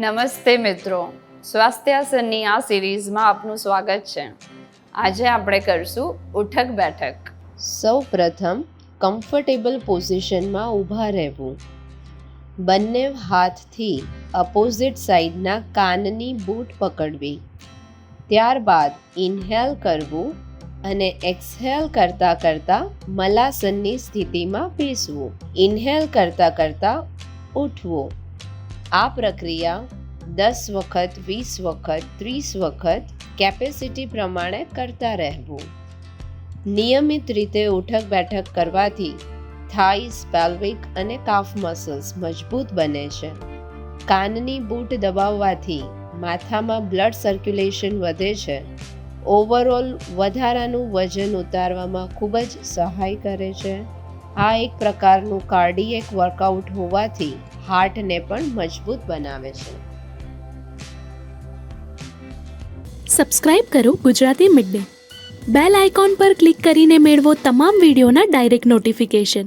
નમસ્તે મિત્રો. સ્વાસ્થ્યાસનની આ સિરીઝમાં આપનું સ્વાગત છે. આજે આપણે કરશું ઉઠક બેઠક. સૌ પ્રથમ કમ્ફર્ટેબલ પોઝિશનમાં ઊભા રહેવું. બંને હાથથી અપોઝિટ સાઈડના કાનની બૂટ પકડવી. ત્યારબાદ ઇન્હેલ કરવું અને એક્સહેલ કરતાં કરતાં મલાસનની સ્થિતિમાં બેસવું. ઇન્હેલ કરતાં કરતાં ઉઠવું. આ પ્રક્રિયા દસ વખત, વીસ વખત, ત્રીસ વખત કેપેસિટી પ્રમાણે કરતા રહેવું. નિયમિત રીતે ઉઠક બેઠક કરવાથી થાઈસ પેલ્વિક અને કાફ મસલ્સ મજબૂત બને છે. કાનની બૂટ દબાવવાથી માથામાં બ્લડ સર્ક્યુલેશન વધે છે. ઓવરઓલ વધારાનું વજન ઉતારવામાં ખૂબ જ સહાય કરે છે. આ એક પ્રકારનું કાર્ડિયેક વર્કઆઉટ હોવાથી હાર્ટને પણ મજબૂત બનાવે છે. સબસ્ક્રાઇબ કરો ગુજરાતી મિડ બેલ આઇકોન પર ક્લિક કરીને મેળવો તમામ વિડીયોના ડાયરેક્ટ નોટિફિકેશન.